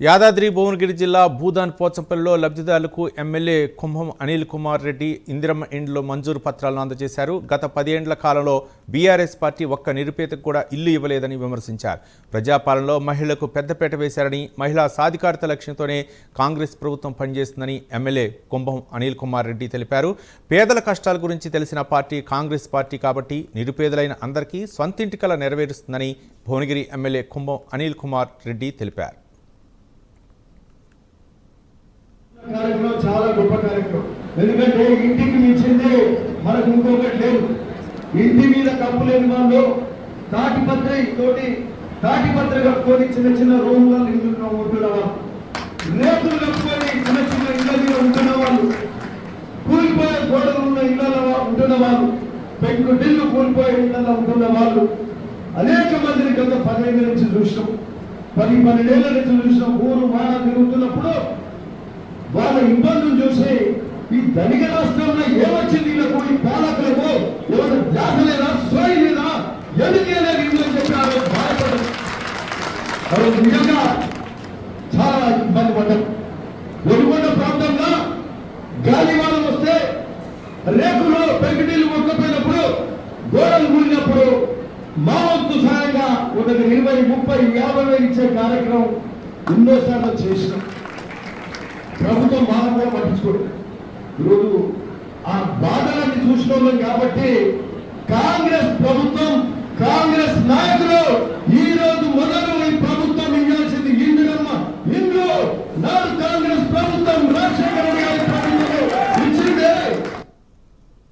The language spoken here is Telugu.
యాదాద్రి భువనగిరి జిల్లా భూదాన్ పోచంపల్లిలో లబ్ధిదారులకు ఎమ్మెల్యే కుంభం అనిల్ కుమార్ రెడ్డి ఇందిరమ్మ ఇండ్లో మంజూరు పత్రాలను అందజేశారు. గత పదేండ్ల కాలంలో బీఆర్ఎస్ పార్టీ ఒక్క నిరుపేదకు కూడా ఇల్లు ఇవ్వలేదని విమర్శించారు. ప్రజాపాలనలో మహిళలకు పెద్దపేట వేశారని మహిళా సాధికారత లక్ష్యంతోనే కాంగ్రెస్ ప్రభుత్వం పనిచేస్తుందని ఎమ్మెల్యే కుంభం అనిల్ కుమార్ రెడ్డి తెలిపారు. పేదల కష్టాల గురించి తెలిసిన పార్టీ కాంగ్రెస్ పార్టీ కాబట్టి నిరుపేదలైన అందరికీ సొంతింటి కల నెరవేరుస్తుందని భువనగిరి ఎమ్మెల్యే కుంభం అనిల్ కుమార్ రెడ్డి తెలిపారు కార్యక్రమం చాలా గొప్ప కార్యక్రమం. ఎందుకంటే ఇంటికి మించింది మనకు ఇంకొకటి లేదు ఇంటి మీద కప్పు లేని వాళ్ళు తాటిపత్రి తోటి తాటిపత్రి కట్టుకొని చిన్న చిన్న రూమ్లలో ఇంట్లో ఉంటున్న వాళ్ళు రేతులు చిన్న చిన్న ఇళ్ళ మీద ఉంటున్న వాళ్ళు కూలిపోయే గోడలు ఉన్న ఇళ్ళలో ఉంటున్న వాళ్ళు పెంకుటిల్లు కూలిపోయే ఇళ్ళలో ఉంటున్న వాళ్ళు. అనేక మందిని గత పదిహేను నుంచి చూసినాం. పది పన్నెండేళ్ళ నుంచి చూసినాం. ఊరు వాన తిరుగుతున్నప్పుడు వాళ్ళ ఇబ్బందులు చూసి ఈ ధనిక రాష్ట్రంలో ఏమొచ్చింది వీళ్ళకు? ఈ పాలకులకు ఎవరు ధ్యాస లేదా సోయి లేదా? ఎందుకే లేదు అని చెప్పి ఆ రోజు ఆ రోజు నిజంగా చాలా ఇబ్బంది పడ్డారు. వెలుగొండ ప్రాంతంలో గాలివానం వస్తే రేకులు పెంకుటీలు మొక్కపోయినప్పుడు గోడలు కూలినప్పుడు మా వంతు సహాయంగా ఒక ఇరవై ముప్పై యాభై వేలు ఇచ్చే కార్యక్రమం ఎన్నోసార్లు చేసినాం. ప్రభుత్వం బాధ కూడా పట్టించుకోడు. ఈరోజు ఆ బాధలన్నీ చూసిన కాబట్టి కాంగ్రెస్ ప్రభుత్వం